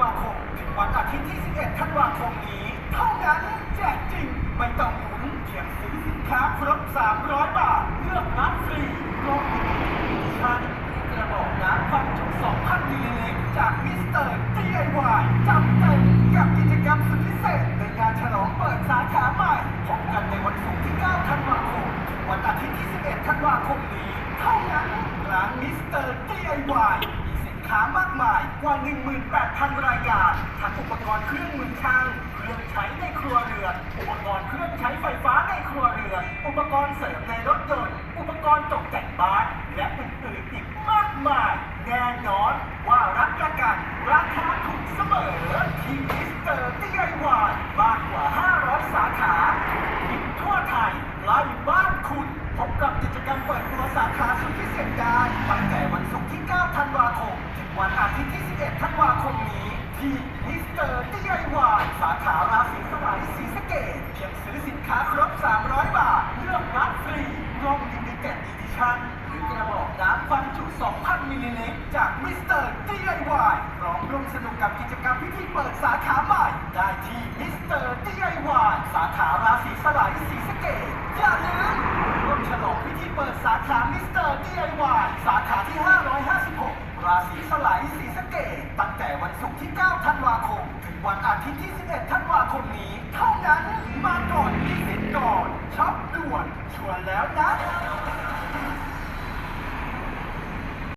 วาคมถึงวันอาทิตย์ที่ 11 ธันวาคมนี้ เท่านั้นแจกจริง ไม่ต้องหมุนเพียงซื้อสินค้าครบ 300 บาท เลือกรับฟรีกล่องชั้นกระบอกน้ำความจุ2,000มิลลิลิตรจากมิสเตอร์ DIY จำเต็มกับกิจกรรมสุดพิเศษ ในงานฉลองเปิดสาขาใหม่พบกันในวันศุกร์ที่ 9 ธันวาคมถึงวันอาทิตย์ที่ 11 ธันวาคมนี้ เท่านั้นร้านมิสเตอร์ DIY ค้ามากมายกว่า 18,000 รายการ ทั้งอุปกรณ์เครื่องมือช่าง เครื่องใช้ในครัวเรือน อุปกรณ์เครื่องใช้ไฟฟ้าในครัวเรือน อุปกรณ์เสริมในรถยนต์ อุปกรณ์ตกแต่งบ้าน และอื่นๆอีกมากมาย แน่นอนว่ารับประกันราคาถูกเสมอที่มิสเตอร์ DIY มากกว่า 500 สาขาทั่วไทยใกล้บ้านคุณ พบกับกิจกรรมเปิดตัวสาขาสุดพิเศษได้ตั้งแต่วันศุกร์ที่ 9 ที่มิสเตอร์ DIY สาขาราศีสลายศรีสะเกษเพียงซื้อสินค้าครบ 300 บาท เลือกรับฟรีกล่องลิมิเต็ดอีดิชั่นหรือกระบอกน้ำความจุ 2,000 มิลลิลิตรจากมิสเตอร์ DIY พร้อมร่วมสนุกกับกิจกรรมพิธีเปิดสาขาใหม่ ได้ที่มิสเตอร์ DIY สาขาราศีสลายศรีสะเกษอย่าลืมร่วมฉลองพิธีเปิดสาขามิสเตอร์ DIY สาขาที่ 556 ราศีสไลายศรีสะเกษ ที่ 9 ธันวาคม ถึงวันอาทิตย์ที่ 11 ธันวาคมนี้ เท่านั้น มาก่อนมีสิทธิ์ก่อนช็อปด่วนชวนแล้วนะ